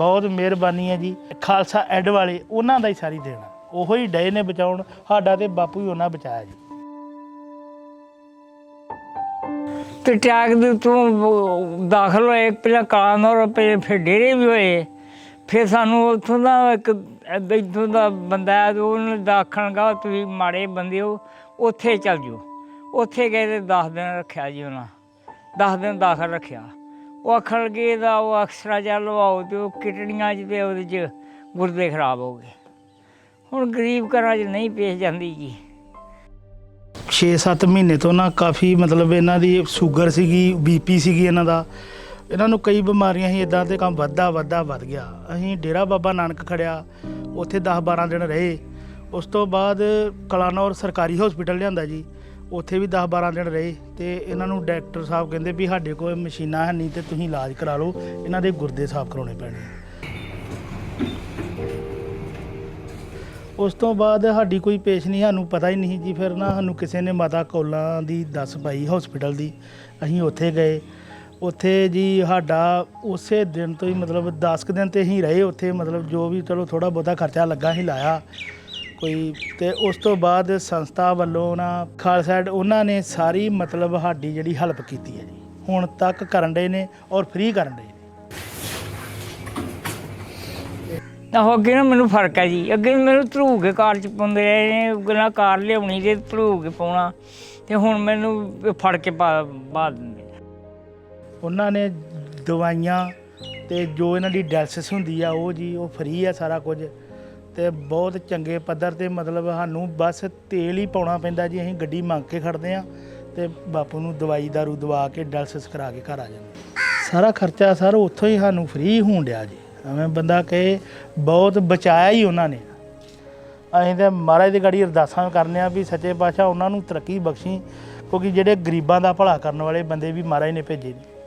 ਬਹੁਤ ਮਿਹਰਬਾਨੀ ਹੈ ਜੀ। ਖਾਲਸਾ ਐਡ ਵਾਲੇ, ਉਹਨਾਂ ਦਾ ਹੀ ਸਾਰੀ ਦੇਣਾ। ਉਹੋ ਹੀ ਡਏ ਨੇ ਬਚਾਉਣ, ਸਾਡਾ ਤੇ ਬਾਪੂ ਹੀ ਉਹਨਾਂ ਬਚਾਇਆ ਜੀ। ਤੇ ਟੈਗ ਦੇ ਤੋਂ ਦਾਖਲ ਹੋਏ, ਪਹਿਲਾਂ ਕਾਨੌਰ ਪਏ ਫਿਰ ਡੇਰੇ ਵੀ ਹੋਏ। ਫਿਰ ਸਾਨੂੰ ਉੱਥੋਂ ਦਾ ਇੱਕ ਇੱਥੋਂ ਦਾ ਬੰਦਾ ਹੈ ਤੇ ਉਹਨੇ ਦਾਖਣਗਾ ਤੁਸੀਂ ਮਾੜੇ ਬੰਦੇ ਹੋ, ਉੱਥੇ ਚੱਲ ਜਾਓ। ਉੱਥੇ ਗਏ ਤੇ 10 ਦਿਨ ਰੱਖਿਆ ਜੀ ਉਹਨਾਂ। 10 ਦਿਨ ਦਾਖਲ ਰੱਖਿਆ। ਉਹ ਆਖਣ ਦਾ, ਉਹ ਅਕਸਰਾ ਜਾ ਲਵਾਓ ਤੇ ਉਹ ਕਿਡਨੀਆਂ 'ਚ ਤੇ ਉਹਦੇ 'ਚ ਗੁਰਦੇ ਖਰਾਬ ਹੋ ਗਏ। ਹੁਣ ਗਰੀਬ ਘਰਾਂ 'ਚ ਨਹੀਂ ਪੇਸ਼ ਜਾਂਦੀ ਜੀ। 6-7 ਮਹੀਨੇ ਤੋਂ ਨਾ ਕਾਫੀ ਮਤਲਬ ਇਹਨਾਂ ਦੀ ਸ਼ੂਗਰ ਸੀਗੀ ਬੀਪੀ ਸੀਗੀ ਇਹਨਾਂ ਦਾ। ਇਹਨਾਂ ਨੂੰ ਕਈ ਬਿਮਾਰੀਆਂ ਸੀ ਇਦਾਂ ਤੇ ਕੰਮ ਵੱਧਦਾ ਵੱਧਦਾ, ਵੱਧ ਗਿਆ। ਅਸੀਂ ਡੇਰਾ ਬਾਬਾ ਨਾਨਕ ਖੜਿਆ, ਉੱਥੇ 10-12 ਦਿਨ ਰਹੇ। ਉਸ ਤੋਂ ਬਾਅਦ ਕਲਾਨੌਰ ਸਰਕਾਰੀ ਹਸਪੀਟਲ ਲਿਆਂਦਾ ਜੀ। ਉੱਥੇ ਵੀ 10-12 ਦਿਨ ਰਹੇ ਤੇ ਇਹਨਾਂ ਨੂੰ ਡਾਕਟਰ ਸਾਹਿਬ ਕਹਿੰਦੇ ਵੀ ਸਾਡੇ ਕੋਲ ਮਸ਼ੀਨਾਂ ਹੈ ਨਹੀਂ ਤੇ ਤੁਸੀਂ ਇਲਾਜ ਕਰਾ ਲਓ, ਇਹਨਾਂ ਦੇ ਗੁਰਦੇ ਸਾਫ਼ ਕਰਾਉਣੇ ਪੈਣੇ ਉਸ ਤੋਂ ਬਾਅਦ ਸਾਡੀ ਕੋਈ ਪੇਸ਼ ਨਹੀਂ, ਸਾਨੂੰ ਪਤਾ ਹੀ ਨਹੀਂ ਜੀ, ਫਿਰ ਨਾ ਸਾਨੂੰ ਕਿਸੇ ਨੇ ਮਾਤਾ ਕੌਲਾਂ ਦੀ ਦੱਸ ਪਾਈ ਹਸਪੀਟਲ ਦੀ, ਅਸੀਂ ਉੱਥੇ ਗਏ। ਉੱਥੇ ਜੀ ਸਾਡਾ ਉਸੇ ਦਿਨ ਤੋਂ ਹੀ ਮਤਲਬ 10 ਕੁ ਦਿਨ ਤੇ ਅਸੀਂ ਰਹੇ ਉੱਥੇ, ਮਤਲਬ ਜੋ ਵੀ ਚਲੋ ਥੋੜਾ ਬਹੁਤਾ ਖਰਚਾ ਲੱਗਾ ਹੀ ਲਾਇਆ। ਕੋਈ ਤੇ ਉਸ ਤੋਂ ਬਾਅਦ ਸੰਸਥਾ ਵੱਲੋਂ ਨਾ ਖਾਲਸਾ ਏਡ ਉਹਨਾਂ ਨੇ ਸਾਰੀ ਮਤਲਬ ਸਾਡੀ ਜਿਹੜੀ ਹੈਲਪ ਕੀਤੀ ਹੈ ਜੀ। ਹੁਣ ਤੱਕ ਕਰਨ ਦੇ ਨੇ ਔਰ ਫ੍ਰੀ ਕਰਨ ਦੇ ਨੇ। ਆਹੋ ਅੱਗੇ ਨਾ ਮੈਨੂੰ ਫ਼ਰਕ ਹੈ ਜੀ। ਅੱਗੇ ਮੈਨੂੰ ਧਰੂ ਕੇ ਕਾਰ ਚ ਪਾਉਂਦੇ ਰਹੇ ਨੇ ਗੱਲਾਂ ਕਾਰ ਲਿਆਉਣੀ ਤੇ ਧਰੂ ਕੇ ਪਾਉਣਾ ਤੇ ਹੁਣ ਮੈਨੂੰ ਫੜ ਕੇ ਪਾ ਪਾ ਦਿੰਦੇ ਉਹਨਾਂ ਨੇ ਦਵਾਈਆਂ ਤੇ ਜੋ ਇਹਨਾਂ ਦੀ ਡਾਇਲਸਿਸ ਹੁੰਦੀ ਆ ਉਹ ਜੀ ਉਹ ਫ੍ਰੀ ਆ ਸਾਰਾ ਕੁਝ। ਤੇ ਬਹੁਤ ਚੰਗੇ ਪੱਧਰ ਤੇ ਮਤਲਬ ਸਾਨੂੰ ਬਸ ਤੇਲ ਹੀ ਪਾਉਣਾ ਪੈਂਦਾ ਜੀ, ਅਸੀਂ ਗੱਡੀ ਮੰਗ ਕੇ ਖੜਦੇ ਆ ਤੇ ਬਾਪੂ ਨੂੰ ਦਵਾਈ ਦਾਰੂ ਦਵਾ ਕੇ ਡਾਇਲਸਿਸ ਕਰਾ ਕੇ ਘਰ ਆ ਜਾਂਦੇ ਸਾਰਾ ਖਰਚਾ ਸਰ ਉੱਥੋਂ ਹੀ ਸਾਨੂੰ ਫ੍ਰੀ ਹੋਣ ਡਿਆ ਜੀ। ਐਵੇਂ ਬੰਦਾ ਕਹੇ, ਬਹੁਤ ਬਚਾਇਆ ਹੀ ਉਹਨਾਂ ਨੇ। ਅਸੀਂ ਤੇ ਮਹਾਰਾਜ ਦੀ ਗਾੜੀ ਅਰਦਾਸਾਂ ਕਰਨੇ ਆ ਵੀ ਸੱਚੇ ਪਾਤਸ਼ਾਹ ਉਹਨਾਂ ਨੂੰ ਤਰੱਕੀ ਬਖਸ਼ੀ, ਕਿਉਂਕਿ ਜਿਹੜੇ ਗਰੀਬਾਂ ਦਾ ਭਲਾ ਕਰਨ ਵਾਲੇ ਬੰਦੇ ਵੀ ਮਹਾਰਾਜ ਨੇ ਭੇਜੇ ਨੇ।